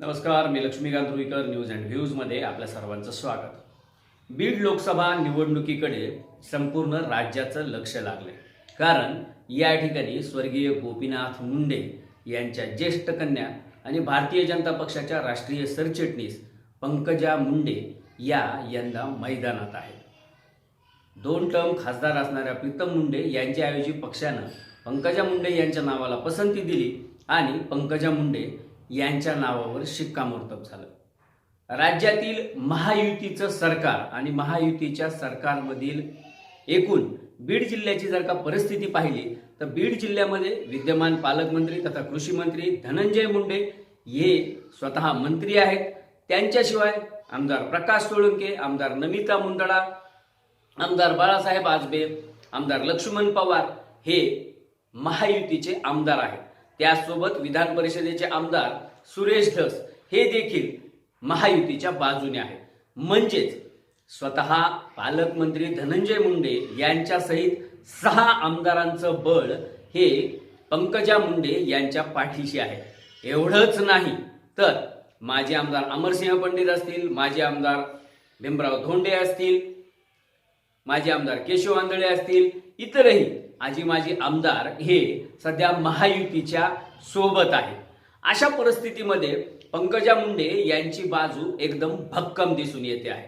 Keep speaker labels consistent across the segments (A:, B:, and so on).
A: नमस्कार मी Laxmikant Ruikar news and व्ह्यूजमध्ये आपल्या सर्वांचं स्वागत. बीड लोकसभा निवडणुकीकडे संपूर्ण राज्याचं लक्ष लागले कारण या ठिकाणी स्वर्गीय गोपीनाथ मुंडे यांच्या ज्येष्ठ कन्या आणि भारतीय जनता पक्षाच्या राष्ट्रीय सरचिटणीस पंकजा मुंडे या यंदा मैदानात आहेत. दोन टर्म खासदार असणाऱ्या प्रीतम मुंडे यांच्याऐवजी पक्षानं पंकजा मुंडे यांच्या नावाला पसंती दिली आणि पंकजा मुंडे यांच्या नावावर शिक्कामोर्तब झालं. राज्यातील महायुतीचं सरकार आणि महायुतीच्या सरकारमधील एकूण बीड जिल्ह्याची जर का परिस्थिती पाहिली तर बीड जिल्ह्यामध्ये विद्यमान पालकमंत्री तथा कृषी मंत्री धनंजय मुंडे हे स्वतः मंत्री आहेत. त्यांच्याशिवाय आमदार प्रकाश सोळंके आमदार नमिता मुंदडा आमदार बाळासाहेब आजबे आमदार लक्ष्मण पवार हे महायुतीचे आमदार आहेत. त्यासोबत विधान परिषदेचे आमदार सुरेश धस हे देखील महायुतीच्या बाजूने आहेत. म्हणजेच स्वतः पालकमंत्री धनंजय मुंडे यांच्यासहित सहा आमदारांचं बळ हे पंकजा मुंडे यांच्या पाठीशी आहे. एवढंच नाही तर माजी आमदार अमरसिंह पंडित असतील माजी आमदार भीमराव धोंडे असतील माजी आमदार केशव आंधळे असतील इतरही आजी माजी आमदार हे सध्या महायुतीच्या सोबत आहेत. अशा परिस्थितीमध्ये पंकजा मुंडे यांची बाजू एकदम भक्कम दिसून येते आहे.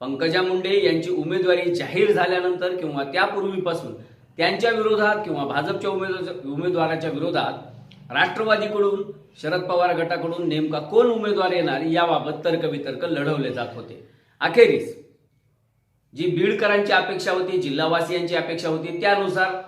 A: पंकजा मुंडे यांची उमेदवारी जाहीर झाल्यानंतर किंवा त्यापूर्वीपासून त्यांच्या विरोधात किंवा भाजपच्या उमेदवार उमेदवाराच्या विरोधात राष्ट्रवादीकडून शरद पवार गटाकडून नेमका कोण उमेदवार येणार याबाबत तर्कवितर्क लढवले जात होते. अखेरीस जी बीडकरांची अपेक्षा होती जिल्हावासियांची अपेक्षा होती त्यानुसार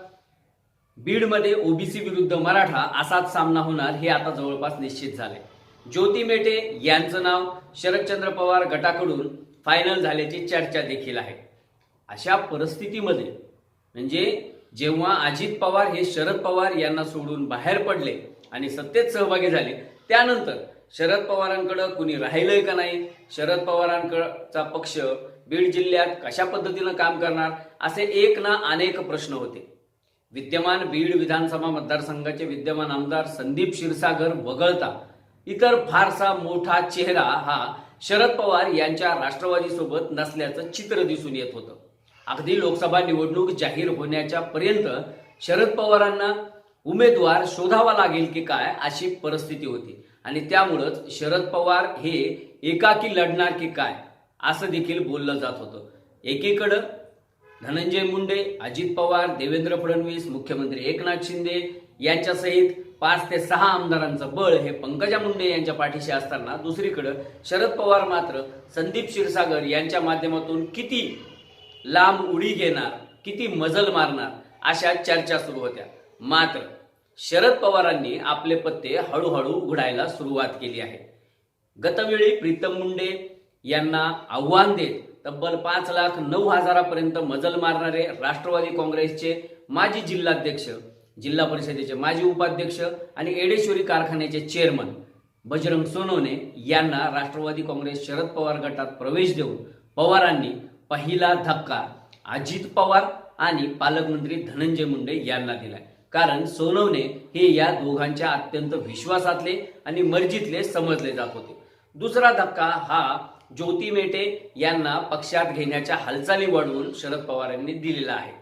A: बीडमध्ये ओबीसी विरुद्ध मराठा असाच सामना होणार हे आता जवळपास निश्चित झाले. ज्योती मेटे यांचं नाव शरदचंद्र पवार गटाकडून फायनल झाल्याची चर्चा देखील आहे. अशा परिस्थितीमध्ये म्हणजे जेव्हा अजित पवार हे शरद पवार यांना सोडून बाहेर पडले आणि सत्तेत सहभागी झाले त्यानंतर शरद पवारांकडं कुणी राहिलंय का नाही? शरद पवारांकडचा पक्ष बीड जिल्ह्यात कशा पद्धतीनं काम करणार असे एक ना अनेक प्रश्न होते. विद्यमान बीड विधानसभा मतदारसंघाचे विद्यमान आमदार संदीप क्षीरसागर वगळता इतर फारसा मोठा चेहरा हा शरद पवार यांच्या राष्ट्रवादीसोबत नसल्याचं चित्र दिसून येत होतं. अगदी लोकसभा निवडणूक जाहीर होण्याच्या पर्यंत शरद पवारांना उमेदवार शोधावा लागेल की काय अशी परिस्थिती होती. आणि त्यामुळंच शरद पवार हे एकाकी लढणार की काय? असं देखील बोललं जात होतं. एकीकडं धनंजय मुंडे अजित पवार देवेंद्र फडणवीस मुख्यमंत्री एकनाथ शिंदे यांच्यासहित पाच ते सहा आमदारांचं बळ हे पंकजा मुंडे यांच्या पाठीशी असताना दुसरीकडं शरद पवार मात्र संदीप क्षीरसागर यांच्या माध्यमातून किती लांब उडी घेणार किती मजल मारणार अशा चर्चा सुरू होत्या. मात्र शरद पवारांनी आपले पत्ते हळूहळू उघडायला सुरुवात केली आहे. गतवेळी प्रीतम मुंडे यांना आव्हान देत तब्बल पाच लाख नऊ हजारापर्यंत मजल मारणारे राष्ट्रवादी काँग्रेसचे माजी जिल्हाध्यक्ष जिल्हा परिषदेचे माजी उपाध्यक्ष आणि एडेश्वरी कारखान्याचे चेअरमन बजरंग सोनवणे यांना राष्ट्रवादी काँग्रेस शरद पवार गटात प्रवेश देऊन पवारांनी पहिला धक्का अजित पवार आणि पालकमंत्री धनंजय मुंडे यांना दिलाय. कारण सोनवणे हे या दोघांच्या अत्यंत विश्वासातले आणि मर्जीतले समजले जात होते. दुसरा धक्का हा ज्योती मेटे यांना पक्षात घेण्याच्या हालचाली वाढवून शरद पवारांनी दिलेला आहे.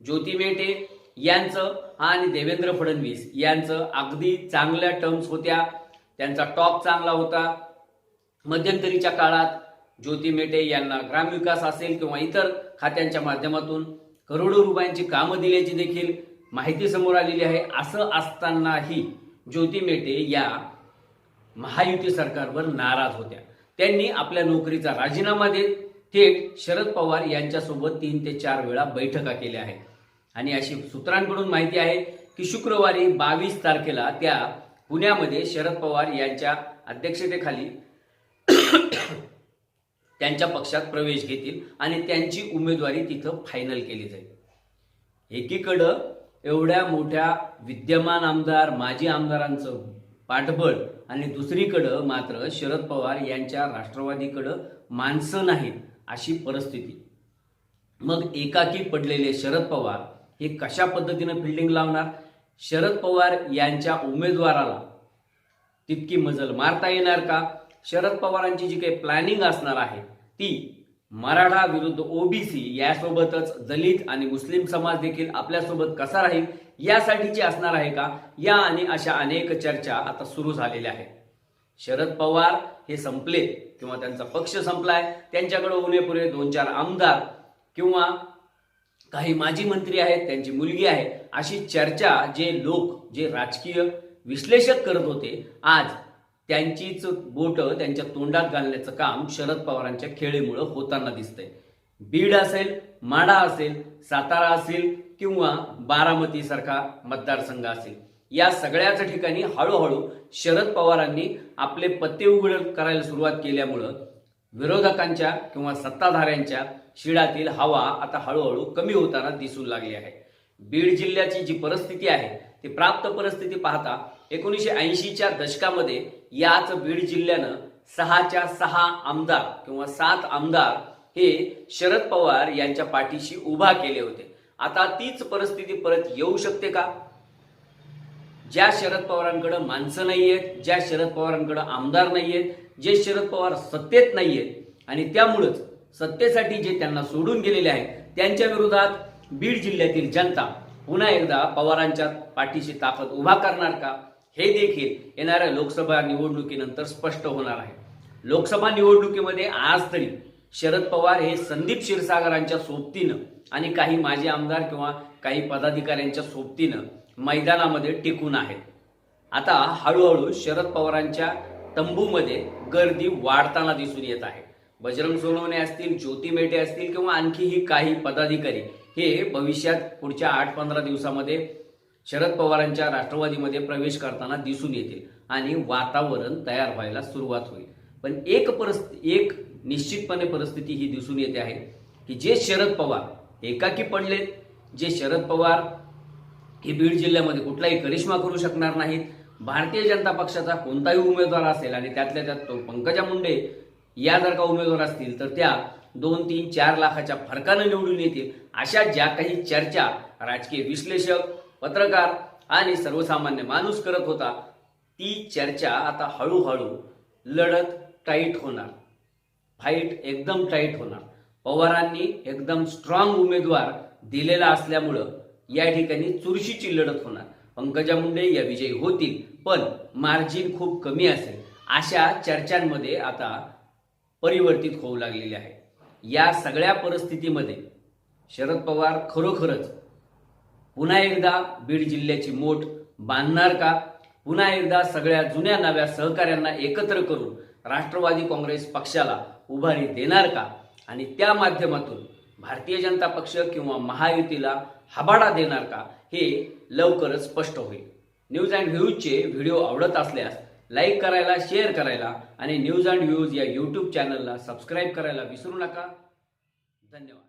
A: ज्योती मेटे यांचं आणि देवेंद्र फडणवीस यांचं अगदी चांगल्या टर्म्स होत्या. त्यांचा टॉप चांगला होता. मध्यंतरीच्या काळात ज्योती मेटे यांना ग्रामविकास असेल किंवा इतर खात्यांच्या माध्यमातून करोडो रुपयांची कामं दिल्याची देखील माहिती समोर आलेली आहे. असं असतानाही ज्योती मेटे या महायुती सरकारवर नाराज होत्या. त्यांनी आपल्या नोकरीचा राजीनामा देत थेट शरद पवार यांच्यासोबत तीन ते चार वेळा बैठका केल्या आहेत. आणि अशी सूत्रांकडून माहिती आहे की शुक्रवारी बावीस तारखेला त्या पुण्यामध्ये शरद पवार यांच्या अध्यक्षतेखाली त्यांच्या पक्षात प्रवेश घेतील आणि त्यांची उमेदवारी तिथं फायनल केली जाईल. एकीकडं एवढ्या मोठ्या विद्यमान आमदार माजी आमदारांचं पाठबळ. आणि दुसरीकडं मात्र शरद पवार यांच्या राष्ट्रवादीकडं माणसं नाहीत अशी परिस्थिती. मग एकाकी पडलेले शरद पवार हे कशा पद्धतीनं फिल्डिंग लावणार? शरद पवार यांच्या उमेदवाराला तितकी मजल मारता येणार का? शरद पवारांची जी काही प्लॅनिंग असणार आहे ती मराठा विरुद्ध ओबीसी यासोबतच दलित आणि मुस्लिम समाज देखील आपल्यासोबत कसा राहील? यासाठीची असणार आहे का? या आणि अशा अनेक चर्चा आता सुरू झालेल्या आहेत. शरद पवार हे संपले किंवा त्यांचा पक्ष संपलाय. त्यांच्याकडे उणेपुरे दोन चार आमदार किंवा काही माजी मंत्री आहेत त्यांची मुलगी आहे. अशी चर्चा जे लोक जे राजकीय विश्लेषक करत होते आज त्यांचीच बोट त्यांच्या तोंडात घालण्याचं काम शरद पवारांच्या खेळीमुळं होताना दिसतंय. बीड असेल माडा असेल सातारा असेल किंवा बारामती सारखा मतदारसंघ असेल या सगळ्याच ठिकाणी हळूहळू शरद पवारांनी आपले पत्ते उघड करायला सुरुवात केल्यामुळं विरोधकांच्या किंवा सत्ताधाऱ्यांच्या शिडातील हवा आता हळूहळू कमी होताना दिसू लागली आहे. बीड जिल्ह्याची जी परिस्थिती आहे ती प्राप्त परिस्थिती पाहता एकोणीसशे ऐंशीच्या दशकामध्ये याच बीड जिल्ह्यानं सहाच्या सहा आमदार किंवा सात आमदार हे शरद पवार यांच्या पाठीशी उभा केले होते. आता तीच परिस्थिती परत येऊ शकते का? ज्या शरद पवारांकडे माणसं नाहीयेत ज्या शरद पवारांकडे आमदार नाहीयेत जे शरद पवार सत्तेत नाहीयेत आणि त्यामुळंच सत्तेसाठी जे त्यांना सोडून गेलेले आहेत त्यांच्या विरोधात बीड जिल्ह्यातील जनता पुन्हा एकदा पवारांच्या पाठीशी ताकद उभा करणार का? हे देखील येणाऱ्या लोकसभा निवडणुकीनंतर स्पष्ट होणार आहे. लोकसभा निवडणुकीमध्ये आज तरी शरद पवार हे संदीप क्षीरसागरांच्या सोबतीनं आणि काही माजी आमदार किंवा काही पदाधिकाऱ्यांच्या सोबतीनं मैदानामध्ये टिकून आहेत. आता हळूहळू शरद पवारांच्या तंबूमध्ये गर्दी वाढताना दिसून येत आहे. बजरंग सोनवणे असतील ज्योती मेटे असतील किंवा आणखीही काही पदाधिकारी हे भविष्यात पुढच्या आठ पंधरा दिवसामध्ये शरद पवारांच्या राष्ट्रवादीमध्ये प्रवेश करताना दिसून येतील आणि वातावरण तयार व्हायला सुरुवात होईल. पण एक परिस्थिती एक निश्चितपणे परिस्थिती ही दिसून येते आहे की जे शरद पवार एकाकी पडलेत जे शरद पवार हे बीड जिल्ह्यामध्ये कुठलाही करिश्मा करू शकणार नाहीत भारतीय जनता पक्षाचा कोणताही उमेदवार असेल आणि त्यातल्या त्यात तो पंकजा मुंडे या जर का उमेदवार असतील तर त्या दोन तीन चार लाखाच्या फरकानं निवडून येतील. अशा ज्या काही चर्चा राजकीय विश्लेषक पत्रकार आणि सर्वसामान्य माणूस करत होता ती चर्चा आता हळूहळू लढत टाईट होणार. फाईट एकदम टाईट होणार. पवारांनी एकदम स्ट्रॉंग उमेदवार दिलेला असल्यामुळं या ठिकाणी चुरशीची लढत होणार. पंकजा मुंडे या विजयी होतील पण मार्जिन खूप कमी असेल. अशा चर्चांमध्ये आता परिवर्तित होऊ लागलेले आहे. या सगळ्या परिस्थितीमध्ये शरद पवार खरोखरच पुन्हा एकदा बीड जिल्ह्याची मोठ बांधणार का? पुन्हा एकदा सगळ्या जुन्या नव्या सहकाऱ्यांना एकत्र करून राष्ट्रवादी काँग्रेस पक्षाला उभारी देणार का? आणि त्या माध्यमातून भारतीय जनता पक्ष किंवा महायुतीला हबाडा देणार का? हे लवकरच स्पष्ट होईल. न्यूज अँड व्ह्यूजचे व्हिडिओ आवडत असल्यास लाईक करायला शेअर करायला आणि न्यूज अँड व्ह्यूज या यूट्यूब चॅनलला सबस्क्राईब करायला विसरू नका. धन्यवाद.